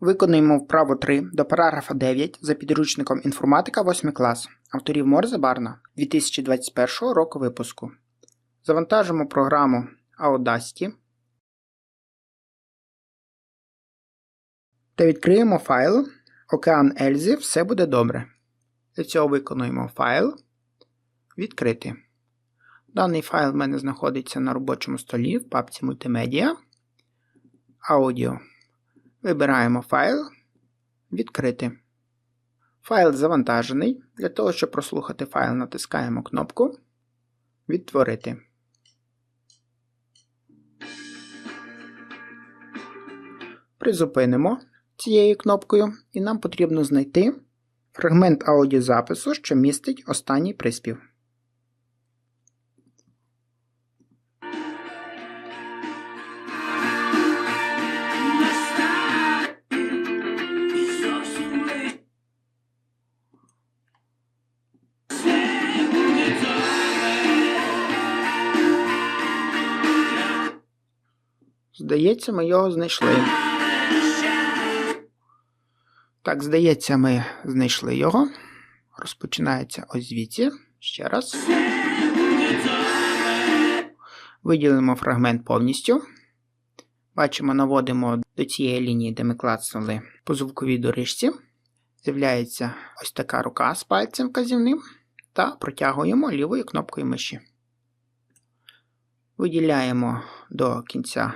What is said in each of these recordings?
Виконуємо вправу 3 до параграфа 9 за підручником інформатика 8 клас авторів Морзе Барна 2021 року випуску. Завантажимо програму Audacity та відкриємо файл Океан Ельзі Все буде добре. Для цього виконуємо файл Відкрити. Даний файл в мене знаходиться на робочому столі в папці Мультимедіа. Аудіо. Вибираємо файл Відкрити. Файл завантажений. Для того, щоб прослухати файл, натискаємо кнопку Відтворити. Призупинимо цією кнопкою, і нам потрібно знайти фрагмент аудіозапису, що містить останній приспів. Здається, ми його знайшли. Так, здається, ми знайшли його. Розпочинається ось звідси. Ще раз. Виділимо фрагмент повністю. Бачимо, наводимо до цієї лінії, де ми клацнули по звуковій доріжці. З'являється ось така рука з пальцем вказівним. Та протягуємо лівою кнопкою миші. Виділяємо до кінця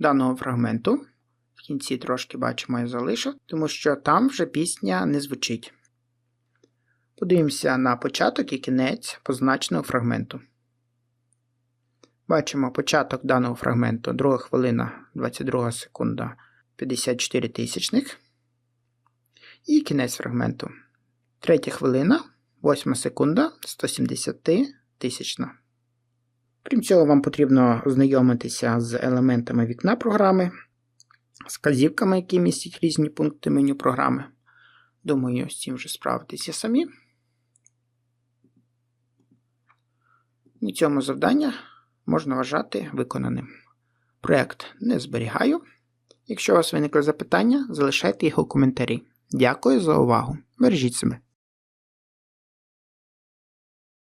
даного фрагменту. В кінці трошки бачимо, я залишив, тому що там вже пісня не звучить. Подивимося на початок і кінець позначеного фрагменту. Бачимо початок даного фрагменту 2 хвилина 22 секунда 54 тисячних. І кінець фрагменту. 3 хвилина 8 секунда 170 тисячна. Крім цього, вам потрібно ознайомитися з елементами вікна програми, з казівками, які містять різні пункти меню програми. Думаю, з цим вже справитеся самі. На цьому завдання можна вважати виконаним. Проєкт не зберігаю. Якщо у вас виникли запитання, залишайте їх у коментарі. Дякую за увагу. Бережіть себе.